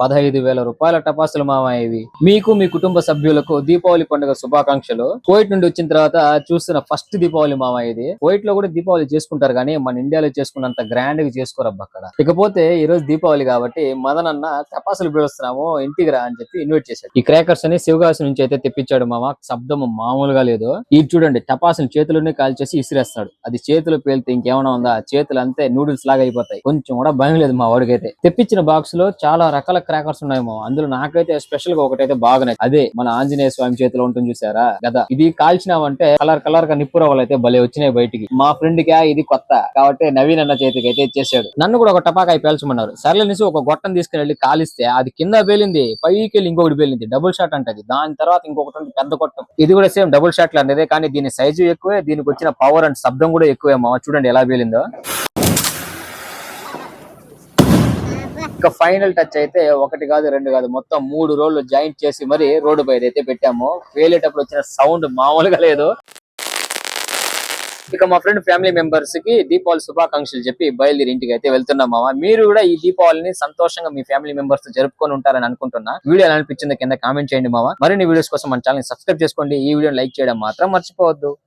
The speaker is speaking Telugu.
పదహైదు వేల రూపాయల టపాసులు మామ ఇవి మీకు మీ కుటుంబ సభ్యులకు దీపావళి పండుగ శుభాకాంక్షలు. కోయిట్ నుండి వచ్చిన తర్వాత చూస్తున్న ఫస్ట్ దీపావళి మామ ఇది కోయిట్లో కూడా దీపావళి చేసుకుంటారు కానీ మన ఇండియాలో చేసుకున్నంత గ్రాండ్గా చేసుకోరబ్బ అక్కడ. ఇకపోతే ఈ రోజు దీపావళి కాబట్టి మదన్ అన్న టపాసులు పిలుస్తున్నాము ఇంటికి రా అని చెప్పి ఇన్వైట్ చేశాడు. ఈ క్రాకర్స్ అని శివగాసి నుంచి అయితే తెప్పించాడు మామ. శబ్దం మామూలుగా లేదు. ఇది చూడండి టపాసులు చేతుల్లోనే కాల్చేసి ఇసిరేస్తాడు. అది చేతులు పేలితే ఇంకేమైనా ఉందా? చేతులు అంతే నూడిల్స్ లాగా అయిపోతాయి. కొంచెం కూడా భయం లేదు మా వాడికైతే. తెప్పించిన బాక్స్లో చాలా రకాల క్రాకర్స్ ఉన్నాయేమో. అందులో నాకైతే స్పెషల్గా ఒకటైతే బాగా నచ్చింది. అదే మన ఆంజనేయ స్వామి చేతిలో ఉంటుంది చూసారా? గదా. ఇది కాల్చినామంటే కలర్ కలర్గా నిప్పు రవ్వలు అయితే భలే వచ్చినాయి బయటికి. మా ఫ్రెండ్కి ఇది కొత్త. కాబట్టి నవీన్ అన్న చేతికి అయితే ఇచ్చేసాడు. నన్ను కూడా ఒక టపాకాయ పేల్చమన్నారు. సర్లే ఒక గొట్టం తీసుకుని వెళ్ళి కాలిస్తే అది కింద పేలింది. పైకి వెళ్ళి ఇంకొకటి పేలింది. డబుల్ షాట్ అంటది దాని తర్వాత ఇంకొకటి పెద్ద గొట్టం. ఇది కూడా సేమ్ డబుల్ షాట్ లాంటిదే కానీ దీని సైజు ఎక్కువే. దీనికి వచ్చిన పవర్ అండ్ శబ్దం కూడా ఎక్కువేమో చూడండి ఎలా పేలిందో. ఇంకా ఫైనల్ టచ్ అయితే ఒకటి కాదు రెండు కాదు మొత్తం మూడు రోడ్లు జాయింట్ చేసి మరి రోడ్డు పై అయితే పెట్టాము. వేలేటప్పుడు వచ్చిన సౌండ్ మామూలుగా లేదు. ఇక మా ఫ్రెండ్ ఫ్యామిలీ మెంబర్స్కి దీపావళి శుభాకాంక్షలు చెప్పి బయలుదేరి ఇంటికి అయితే వెళ్తున్నాం మామ. మీరు కూడా ఈ దీపావళిని సంతోషంగా మీ ఫ్యామిలీ మెంబర్స్తో జరుపుకొని ఉంటారని అనుకుంటున్నా. వీడియో ఎలా అనిపించిందో కింద కామెంట్ చేయండి మామ. మరిన్ని వీడియోస్ కోసం మన ఛానల్ సబ్స్క్రైబ్ చేసుకోండి. ఈ వీడియో లైక్ చేయడం మాత్రం మర్చిపోవద్దు.